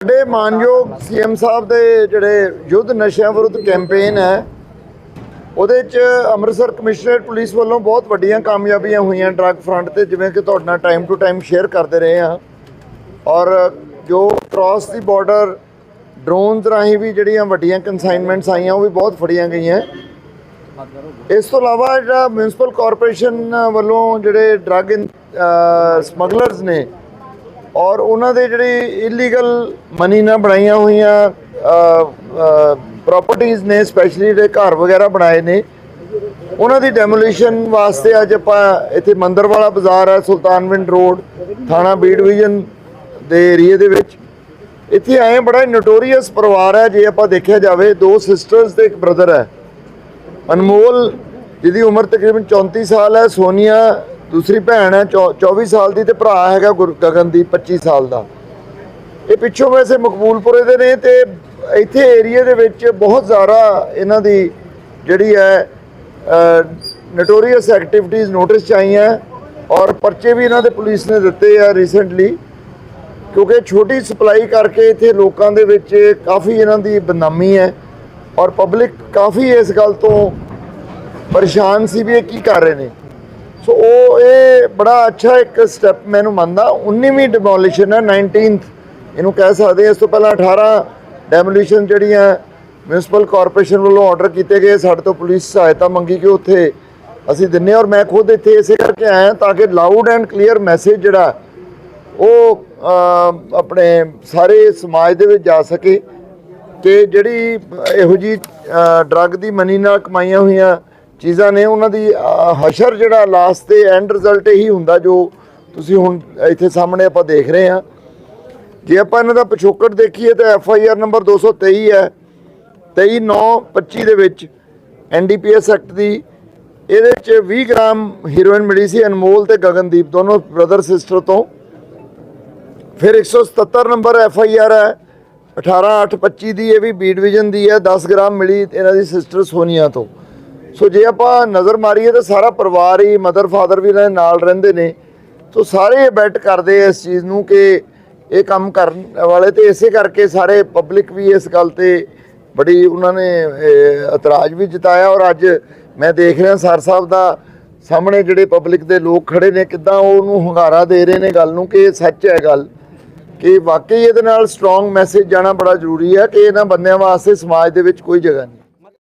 ਸਾਡੇ ਮਾਨਯੋਗ ਸੀਐਮ ਸਾਹਿਬ ਦੇ ਜਿਹੜੇ ਯੁੱਧ ਨਸ਼ਿਆਂ ਵਿਰੁੱਧ ਕੈਂਪੇਨ ਹੈ, ਉਹਦੇ ਚ ਅੰਮ੍ਰਿਤਸਰ ਕਮਿਸ਼ਨਰੇਟ ਪੁਲਿਸ ਵੱਲੋਂ ਬਹੁਤ ਵੱਡੀਆਂ ਕਾਮਯਾਬੀਆਂ ਹੋਈਆਂ ਡਰੱਗ ਫਰੰਟ ਤੇ, ਜਿਵੇਂ ਕਿ ਤੁਹਾਡੇ ਨਾਲ ਟਾਈਮ ਟੂ ਟਾਈਮ ਸ਼ੇਅਰ ਕਰਦੇ ਰਹੇ ਹਾਂ। ਔਰ ਜੋ ਕ੍ਰਾਸ ਦੀ ਬਾਰਡਰ ਡਰੋਨਸ ਰਾਹੀਂ ਵੀ ਜਿਹੜੀਆਂ ਵੱਡੀਆਂ ਕਨਸਾਈਨਮੈਂਟਸ ਆਈਆਂ, ਉਹ ਵੀ ਬਹੁਤ ਫੜੀਆਂ ਗਈਆਂ। ਇਸ ਤੋਂ ਇਲਾਵਾ ਜਿਹੜਾ ਮਿਊਨਿਸਪਲ ਕਾਰਪੋਰੇਸ਼ਨ ਵੱਲੋਂ ਜਿਹੜੇ ਡਰੱਗ ਸਮਗਲਰਸ ਨੇ ਔਰ ਉਹਨਾਂ ਦੇ ਜਿਹੜੀ ਇਲੀਗਲ ਮਨੀ ਨਾਲ ਬਣਾਈਆਂ ਹੋਈਆਂ ਪ੍ਰਾਪਰਟੀਆਂ ਨੇ ਸਪੈਸ਼ਲੀ ਜਿਹੜੇ ਘਰ ਵਗੈਰਾ ਬਣਾਏ ਨੇ, ਉਹਨਾਂ ਦੀ ਡੈਮੋਲੀਸ਼ਨ ਵਾਸਤੇ ਅੱਜ ਆਪਾਂ ਇੱਥੇ ਮੰਦਰ ਵਾਲਾ ਬਾਜ਼ਾਰ ਹੈ, ਸੁਲਤਾਨਵਿੰਡ ਰੋਡ, ਥਾਣਾ ਬੀ ਡਿਵੀਜ਼ਨ ਦੇ ਏਰੀਏ ਦੇ ਵਿੱਚ। ਇੱਥੇ ਆਏ ਬੜਾ ਨੋਟੋਰੀਅਸ ਪਰਿਵਾਰ ਹੈ, ਜੇ ਆਪਾਂ ਦੇਖਿਆ ਜਾਵੇ, ਦੋ ਸਿਸਟਰਸ ਤੇ ਇੱਕ ਬ੍ਰਦਰ ਹੈ। ਅਨਮੋਲ, ਜਿਹਦੀ ਉਮਰ ਤਕਰੀਬਨ 34 ਸਾਲ ਹੈ, ਸੋਨੀਆ ਦੂਸਰੀ ਭੈਣ ਹੈ, ਚੌ- 24 ਸਾਲ ਦੀ ਤੇ ਭਰਾ ਹੈਗਾ ਗੁਰ- ਗਗਨਦੀਪ 25 ਸਾਲ ਦਾ। ਇਹ ਪਿੱਛੋਂ ਵੈਸੇ ਮਕਬੂਲਪੁਰੇ ਦੇ ਨੇ ਤੇ ਇੱਥੇ ਏਰੀਆ ਦੇ ਵਿੱਚ ਬਹੁਤ ਜ਼ਿਆਦਾ ਇਹਨਾਂ ਦੀ ਜਿਹੜੀ ਹੈ ਨਟੋਰੀਅਸ ਐਕਟੀਵਿਟੀਜ਼ ਨੋਟਿਸ ਚ ਆਈਆਂ ਔਰ ਪਰਚੇ ਵੀ ਇਹਨਾਂ ਦੇ ਪੁਲਿਸ ਨੇ ਦਿੱਤੇ ਆ ਰੀਸੈਂਟਲੀ ਕਿਉਂਕਿ ਛੋਟੀ ਸਪਲਾਈ ਕਰਕੇ ਇੱਥੇ ਲੋਕਾਂ ਦੇ ਵਿੱਚ ਕਾਫੀ ਇਹਨਾਂ ਦੀ ਬਦਨਾਮੀ ਹੈ ਔਰ ਪਬਲਿਕ ਕਾਫੀ ਇਸ ਗੱਲ ਤੋਂ ਪਰੇਸ਼ਾਨ ਸੀ ਵੀ ਇਹ ਕੀ ਕਰ ਰਹੇ ਨੇ। ਸੋ ਉਹ ਇਹ ਬੜਾ ਅੱਛਾ ਇੱਕ ਸਟੈਪ ਮੈਨੂੰ ਮੰਨਦਾ 19ਵੀਂ ਡਿਮੋਲੀਸ਼ਨ ਹੈ 19th ਇਹਨੂੰ ਕਹਿ ਸਕਦੇ ਹਾਂ। ਇਸ ਤੋਂ ਪਹਿਲਾਂ 18 ਡੈਮੋਲੀਸ਼ਨ ਜਿਹੜੀਆਂ ਮਿਊਨਿਸਪਲ ਕਾਰਪੋਰੇਸ਼ਨ ਵੱਲੋਂ ਆਰਡਰ ਕੀਤੇ ਗਏ, ਸਾਡੇ ਤੋਂ ਪੁਲਿਸ ਸਹਾਇਤਾ ਮੰਗੀ ਕਿ ਉੱਥੇ ਅਸੀਂ ਦਿੰਨੇ ਔਰ ਮੈਂ ਖੁਦ ਇੱਥੇ ਇਸੇ ਕਰਕੇ ਆਇਆ ਤਾਂ ਕਿ ਲਾਊਡ ਐਂਡ ਕਲੀਅਰ ਮੈਸੇਜ ਜਿਹੜਾ, ਉਹ ਆਪਣੇ ਸਾਰੇ ਸਮਾਜ ਦੇ ਵਿੱਚ ਜਾ ਸਕੇ ਕਿ ਜਿਹੜੀ ਇਹੋ ਜੀ ਡਰੱਗ ਦੀ ਮਨੀ ਨਾਲ ਕਮਾਈਆਂ ਹੋਈਆਂ ਚੀਜ਼ਾਂ ਨੇ ਉਹਨਾਂ ਦੀ ਹਸ਼ਰ ਜਿਹੜਾ ਲਾਸਟ ਤੇ ਐਂਡ ਰਿਜ਼ਲਟ ਇਹੀ ਹੁੰਦਾ ਜੋ ਤੁਸੀਂ ਹੁਣ ਇੱਥੇ ਸਾਹਮਣੇ ਆਪਾਂ ਦੇਖ ਰਹੇ ਹਾਂ। ਜੇ ਆਪਾਂ ਇਹਨਾਂ ਦਾ ਪਿਛੋਕੜ ਦੇਖੀਏ ਤਾਂ ਐਫ ਆਈ ਆਰ ਨੰਬਰ 223 ਹੈ। 23925 ਦੇ ਵਿੱਚ ਐਨਡੀਪੀਐਸ ਐਕਟ ਦੀ। ਇਹਦੇ ਚ 20 ਗ੍ਰਾਮ ਹੀਰੋਇਨ ਮਿਲੀ ਸੀ ਅਨਮੋਲ ਤੇ ਗਗਨਦੀਪ, ਦੋਨੋਂ ਬ੍ਰਦਰ ਸਿਸਟਰ ਤੋਂ। ਫਿਰ 177 ਨੰਬਰ ਐਫ ਆਈ ਆਰ ਹੈ। 18825 ਦੀ ਇਹ ਵੀ ਬੀ ਡਿਵੀਜ਼ਨ ਦੀ ਹੈ। 10 ਗ੍ਰਾਮ ਮਿਲੀ ਇਹਨਾਂ ਦੀ ਸਿਸਟਰ ਸੋਨੀਆ ਤੋਂ। ਸੋ ਜੇ ਆਪਾਂ ਨਜ਼ਰ ਮਾਰੀਏ ਤਾਂ ਸਾਰਾ ਪਰਿਵਾਰ ਹੀ ਮਦਰ ਫਾਦਰ ਵੀ ਇਹਨਾਂ ਦੇ ਨਾਲ ਰਹਿੰਦੇ ਨੇ। ਸੋ ਸਾਰੇ ਬੈਟ ਕਰਦੇ ਇਸ ਚੀਜ਼ ਨੂੰ ਕਿ ਇਹ ਕੰਮ ਕਰਨ ਵਾਲੇ ਤੇ ਇਸੇ ਕਰਕੇ ਸਾਰੇ ਪਬਲਿਕ ਵੀ ਇਸ ਗੱਲ ਤੇ ਬੜੀ ਉਹਨਾਂ ਨੇ ਇਤਰਾਜ਼ ਵੀ ਜਤਾਇਆ। ਔਰ ਅੱਜ ਮੈਂ ਦੇਖ ਰਿਹਾ ਸਰ ਸਾਹਿਬ ਦਾ ਸਾਹਮਣੇ ਜਿਹੜੇ ਪਬਲਿਕ ਦੇ ਲੋਕ ਖੜੇ ਨੇ, ਕਿੱਦਾਂ ਉਹਨੂੰ ਹੁੰਗਾਰਾ ਦੇ ਰਹੇ ਨੇ ਗੱਲ ਨੂੰ ਕਿ ਇਹ ਸੱਚ ਹੈ ਗੱਲ। ਕਿ ਵਾਕਈ ਇਹਦੇ ਨਾਲ ਸਟਰੋਂਗ ਮੈਸੇਜ ਜਾਣਾ ਬੜਾ ਜ਼ਰੂਰੀ ਹੈ ਕਿ ਇਹਨਾਂ ਬੰਦਿਆਂ ਵਾਸਤੇ ਸਮਾਜ ਦੇ ਵਿੱਚ ਕੋਈ ਜਗ੍ਹਾ ਨਹੀਂ।